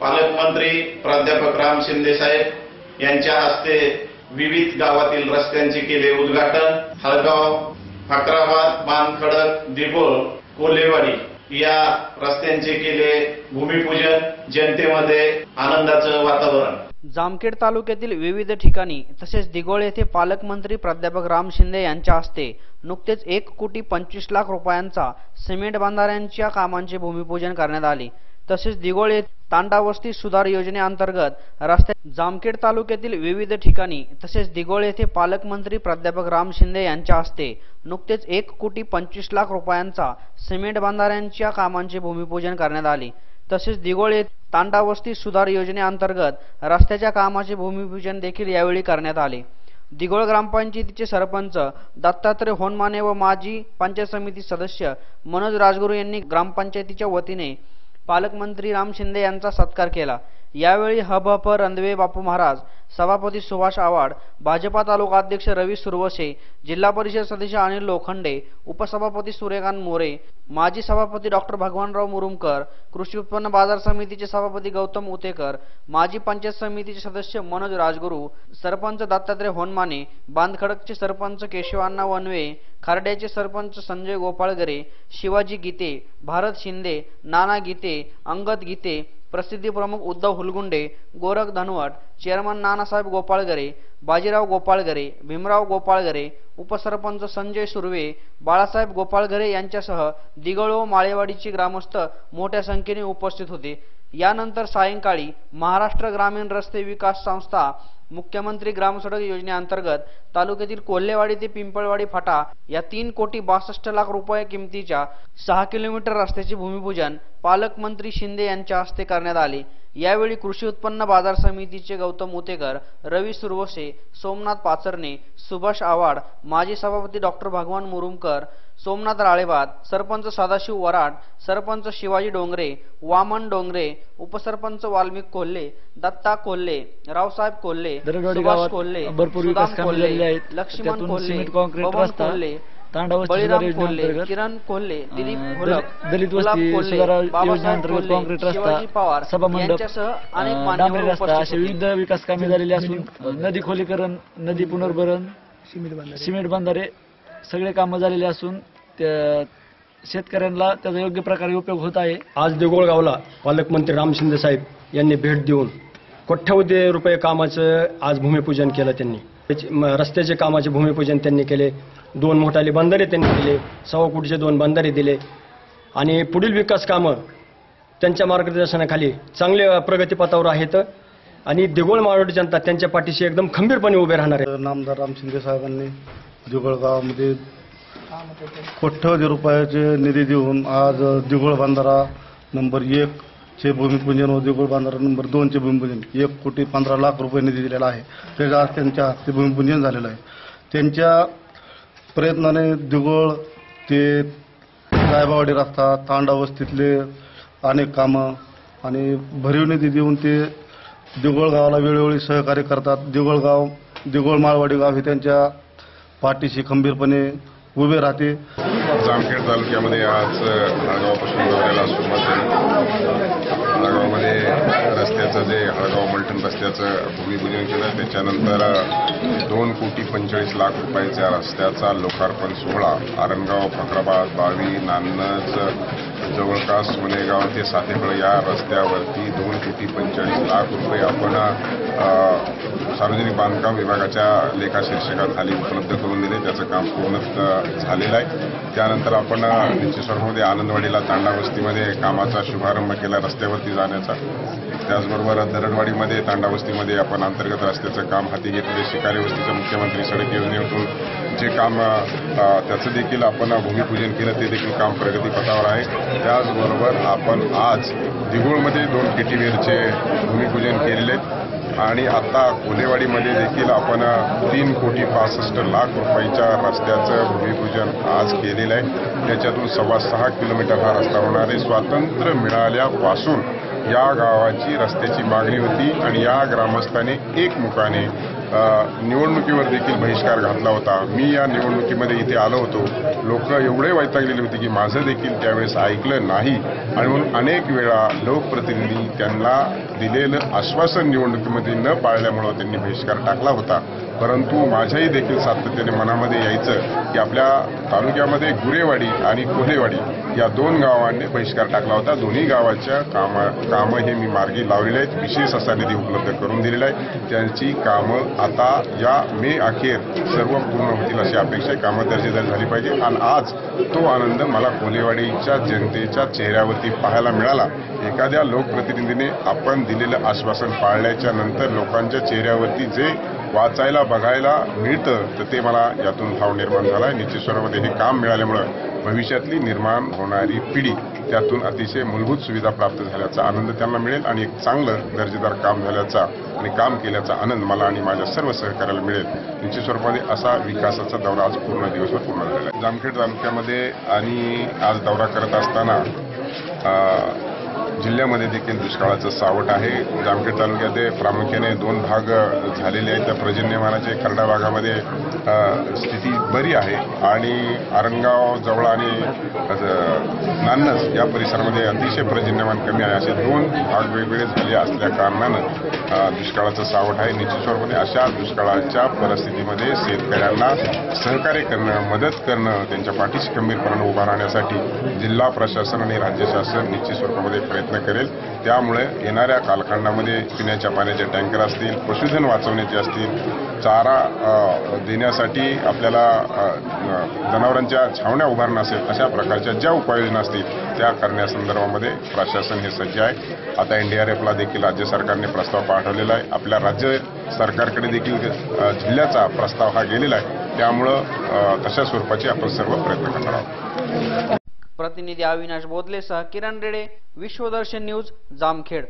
पालकमंत्री प्राध्यापक राम शिंदे साहेब यांच्या हस्ते विविध गावातील रस्त्यांचे केले उद्घाटन. हळगाव फाकराबाद मानखडक दिबोळ कोल्हेवाडी या रस्त्यांचे केले भूमिपूजन. जनतेमध्ये आनंदाचं वातावरण. जामखेड तालुक्यातील विविध ठिकाणी तसेच दिगोळ येथे पालकमंत्री प्राध्यापक राम शिंदे यांच्या हस्ते नुकतेच एक कोटी पंचवीस लाख रुपयांचा सिमेंट बांधाऱ्यांच्या कामांचे भूमिपूजन करण्यात आले. तसेच दिगोळ येथे तांडावस्ती सुधार योजनेअंतर्गत रस्त्या जामखेड तालुक्यातील विविध ठिकाणी तसेच दिघोळ येथे पालकमंत्री प्राध्यापक राम शिंदे यांच्या हस्ते नुकतेच एक कोटी पंचवीस लाख रुपयांचा सिमेंट बांधाऱ्यांच्या कामांचे भूमिपूजन करण्यात आले. तसेच दिगोळ येथे तांडावस्ती सुधार योजनेअंतर्गत रस्त्याच्या कामाचे भूमिपूजन देखील यावेळी करण्यात आले. दिघोळ ग्रामपंचायतीचे सरपंच दत्तात्रय होनमाने व माजी पंचायत समिती सदस्य मनोज राजगुरू यांनी ग्रामपंचायतीच्या वतीने पालकमंत्री राम शिंदे यांचा सत्कार केला. यावेळी हबहप रणवे बापू महाराज सभापती सुभाष आवाड भाजपा तालुका अध्यक्ष रवी सुरवसे जिल्हा परिषद सदस्य अनिल लोखंडे उपसभापती सूर्यकांत मोरे माजी सभापती डॉक्टर भगवानराव मुरुमकर कृषी उत्पन्न बाजार समितीचे सभापती गौतम उतेकर माजी पंचायत समितीचे सदस्य मनोज राजगुरू सरपंच दत्तात्रय होनमाने बांधखडकचे सरपंच केशवांना वनवे खारड्याचे सरपंच संजय गोपाळगरे शिवाजी गीते भारत शिंदे नाना गीते अंगद गीते प्रसिद्धी प्रमुख उद्धव हुलगुंडे गोरख धनवट चेअरमन नानासाहेब गोपाळगरे बाजीराव गोपाळगरे भीमराव गोपाळगरे उपसरपंच संजय सुर्वे बाळासाहेब गोपाळगरे यांच्यासह दिगळ व माळेवाडीचे ग्रामस्थ मोठ्या संख्येने उपस्थित होते. यानंतर सायंकाळी महाराष्ट्र ग्रामीण रस्ते विकास संस्था मुख्यमंत्री ग्रामसडक योजनेअंतर्गत तालुक्यातील कोल्हेवाडी ते पिंपळवाडी फाटा या तीन कोटी बासष्ट लाख रुपये किमतीच्या सहा किलोमीटर रस्त्याचे भूमिपूजन पालकमंत्री शिंदे यांच्या हस्ते करण्यात आले. यावेळी कृषी उत्पन्न बाजार समितीचे गौतम उतेकर रवी सुरवसे सोमनाथ पाचरणे सुभाष आवाड माजी सभापती डॉक्टर भगवान मुरुमकर सोमनाथ राळेबाद सरपंच सदाशिव वराड सरपंच शिवाजी डोंगरे वामन डोंगरे उपसरपंच वाल्मिक कोल्हे दत्ता कोल्हे रावसाहेब कोल्हे सुभाष कोल्हे सुदाम कोल्हे, लक्ष्मण कोल्हे सिमेंट कॉन्क्रीट बबन रस्ता कोल्हे बळीराम कोल्हे किरण कोल्हे दिलीप अं, घोलप दलित- वस्ती बाबासाहेब कॉन्क्रीट रस्ता सभामंडप डांबरी रस्ता. विविध विकास कामे झालेली असून नदी खोलीकरण नदी पुनर्भरण सिमेंट बांधारे सगळे कामं झालेले असून त्या शेतकऱ्यांना त्याचा योग्य प्रकारे उपयोग होत आहे. आज देगोळगावला पालकमंत्री राम शिंदे साहेब यांनी भेट देऊन कोट्यवधी रुपये कामाचं आज भूमिपूजन केलं त्यांनी. रस्त्याचे कामाचे भूमिपूजन त्यांनी केले. दोन मोठाले बंधारे त्यांनी दिले. सव्वा कोटीचे दोन बंधारे दिले. आणि पुढील विकास कामं त्यांच्या मार्गदर्शनाखाली चांगले प्रगतीपथावर आहेत. आणि देगोळ मावळ जनता त्यांच्या पाठीशी एकदम खंबीरपणे उभे राहणार आहे. नामदार राम शिंदे साहेबांनी दिगोळ गावामध्ये कोट्यवधी रुपयाचे निधी देऊन आज दिगोळ बांधारा नंबर एक चे भूमिपूजन व दिगोळ बांधारा नंबर दोनचे भूमिपूजन एक कोटी पंधरा लाख रुपये निधी दिलेला आहे. त्याच्या आज त्यांच्या हस्ते भूमिपूजन झालेलं आहे. त्यांच्या प्रयत्नाने दिगोळ ते साहेबावाडी रस्ता तांडा वस्तीतले अनेक कामं आणि भरीव निधी देऊन ते दिगोळ गावाला वेळोवेळी सहकार्य करतात. दिगोळ गाव दिगोळ माळवाडी गाव हे त्यांच्या पाठीशी खंबीरपणे उभे राहते. जामखेड तालुक्यामध्ये आज हळगावपासून दौऱ्याला सुरुवात झाली. हळगावमध्ये रस्त्याचं जे हळगाव मल्टन रस्त्याचं भूमिपूजन केलं त्याच्यानंतर दोन कोटी पंचेचाळीस लाख रुपयाच्या रस्त्याचा लोकार्पण सोहळा. आरणगाव फकराबाद बावी नान्नज जवळपास सोनेगाव ते सातेफळ या रस्त्यावरती दोन कोटी पंचेचाळीस लाख रुपये आपण सार्वजनिक बांधकाम विभागाच्या लेखा शीर्षकाखाली उपलब्ध करून दिले. त्याचं काम पूर्ण झालेलं आहे. त्यानंतर आपण अ, आनंदवाडीला तांडा वस्तीमध्ये कामाचा शुभारंभ केला रस्त्यावरती जाण्याचा. त्याचबरोबर दरडवाडीमध्ये तांडा वस्तीमध्ये आपण अंतर्गत रस्त्याचं काम हाती घेतले शिकारी वस्तीचं मुख्यमंत्री सडक योजनेतून जे काम त्याचं देखील आपण भूमिपूजन केलं ते देखील काम प्रगतीपथावर आहे. त्याचबरोबर आपण आज दिगोळमध्ये दोन केटीवेरचे भूमिपूजन केलेले आहेत. आणि आता कोलेवाडीमध्ये देखील आपण तीन कोटी पासष्ट लाख रुपयाच्या रस्त्याचं भूमिपूजन आज केलेलं आहे. त्याच्यातून सव्वा सहा किलोमीटर हा रस्ता होणार आहे. स्वातंत्र्य मिळाल्यापासून या गावाची रस्त्याची मागणी होती आणि या ग्रामस्थाने एकमुखाने निवडणुकीवर देखील बहिष्कार घातला होता. मी या निवडणुकीमध्ये इथे आलो होतो. लोक एवढे वैतागलेले होते की माझं देखील त्यावेळेस ऐकलं नाही. आणि म्हणून अनेक वेळा लोकप्रतिनिधी त्यांना दिलेलं आश्वासन निवडणुकीमध्ये न पाळल्यामुळं त्यांनी बहिष्कार टाकला होता. परंतु माझ्याही देखील सातत्याने मनामध्ये यायचं की आपल्या तालुक्यामध्ये गुरेवाडी आणि कोल्हेवाडी या दोन गावांनी बहिष्कार टाकला होता. दोन्ही गावाच्या कामं कामं हे मी मार्गी लावलेले आहेत. विशेष असा निधी उपलब्ध करून दिलेला आहे. त्यांची कामं आता या मे अखेर सर्व पूर्ण होतील अशी अपेक्षा आहे. कामं दर्जेदार झाली पाहिजे. आणि आज तो आनंद मला कोलेवाडीच्या जनतेच्या चेहऱ्यावरती पाहायला मिळाला. एखाद्या लोकप्रतिनिधीने आपण दिलेलं आश्वासन पाळल्याच्या नंतर लोकांच्या चेहऱ्यावरती जे वाचायला बघायला मिळतं तर ते मला यातून भाव निर्माण झाला आहे निश्चित हे काम मिळाल्यामुळं भविष्यातली निर्माण होणारी पिढी त्यातून अतिशय मूलभूत सुविधा प्राप्त झाल्याचा आनंद त्यांना मिळेल आणि एक चांगलं दर्जेदार काम झाल्याचा आणि काम केल्याचा आनंद मला आणि माझ्या सर्व सहकार्याला मिळेल. निश्चित स्वरूपामध्ये असा विकासाचा दौरा आज पूर्ण दिवसभर पूर्ण झालेला आहे. जामखेड तालुक्यामध्ये आणि आज दौरा करत असताना जिल्ह्यामध्ये देखील दुष्काळाचं सावट आहे. जामखेड तालुक्यात प्रामुख्याने दोन भाग झालेले आहेत. त्या पर्जन्यमानाचे खरडा भागामध्ये स्थिती बरी आहे. आणि आरंगाव जवळ आणि अ, या परिसरामध्ये अतिशय पर्जन्यमान कमी आहे. असे दोन भाग वेगवेगळे झाले असल्या कारणानं दुष्काळाचं सावट आहे. निश्चित स्वरूपाने अशा दुष्काळाच्या परिस्थितीमध्ये शेतकऱ्यांना सहकार्य करणं मदत करणं त्यांच्या पाठीशी खंबीरपणानं उभा राहण्यासाठी जिल्हा प्रशासन आणि राज्य शासन निश्चित स्वरूपामध्ये प्रयत्न करेल. त्यामुळे येणाऱ्या कालखंडामध्ये पिण्याच्या पाण्याचे टँकर असतील पशुधन वाचवण्याचे असतील चारा देण्यास देण्यासाठी आपल्याला जनावरांच्या छावण्या उभारणं असेल अशा प्रकारच्या ज्या उपाययोजना असतील त्या करण्यासंदर्भामध्ये प्रशासन हे सज्ज आहे. आता एन डी आर एफला देखील राज्य सरकारने प्रस्ताव पाठवलेला आहे. आपल्या राज्य सरकारकडे देखील जिल्ह्याचा प्रस्ताव हा गेलेला आहे. त्यामुळं तशा स्वरूपाचे आपण सर्व प्रयत्न करणार आहोत. प्रतिनिधी अविनाश बोदलेसह किरण रेडे विश्वदर्शन न्यूज जामखेड.